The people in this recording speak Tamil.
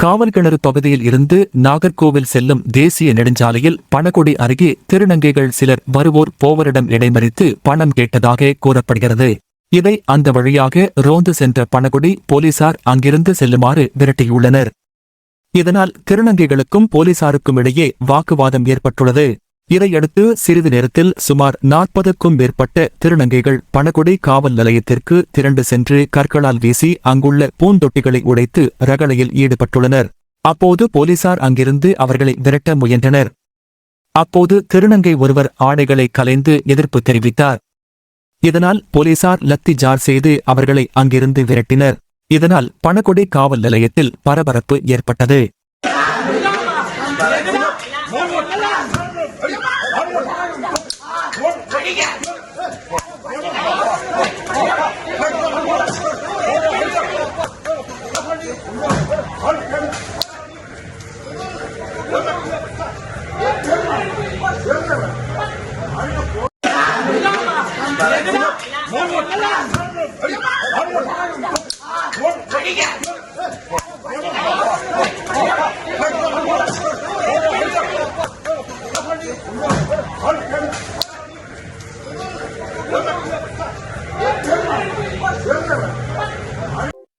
காவல் கிணறு பகுதியில் இருந்து நாகர்கோவில் செல்லும் தேசிய நெடுஞ்சாலையில் பணகுடி அருகே திருநங்கைகள் சிலர் வருவோர் போவரிடம் இடைமறித்து பணம் கேட்டதாக கூறப்படுகிறது. இதை அந்த வழியாக ரோந்து சென்ற பணகுடி போலீசார் அங்கிருந்து செல்லுமாறு விரட்டியுள்ளனர். இதனால் திருநங்கைகளுக்கும் போலீசாருக்கும் இடையே வாக்குவாதம் ஏற்பட்டுள்ளது. இதையடுத்து சிறிது நேரத்தில் சுமார் நாற்பதுக்கும் மேற்பட்ட திருநங்கைகள் பணகுடி காவல் நிலையத்திற்கு திரண்டு சென்று கற்களால் வீசி அங்குள்ள பூந்தொட்டிகளை உடைத்து ரகளையில் ஈடுபட்டுள்ளனர். அப்போது போலீசார் அங்கிருந்து அவர்களை விரட்ட முயன்றனர். அப்போது திருநங்கை ஒருவர் ஆடைகளை கலைந்து எதிர்ப்பு தெரிவித்தார். இதனால் போலீசார் லத்தி ஜார் செய்து அவர்களை அங்கிருந்து விரட்டினர். இதனால் பணகுடி காவல் நிலையத்தில் பரபரப்பு ஏற்பட்டது. 아니,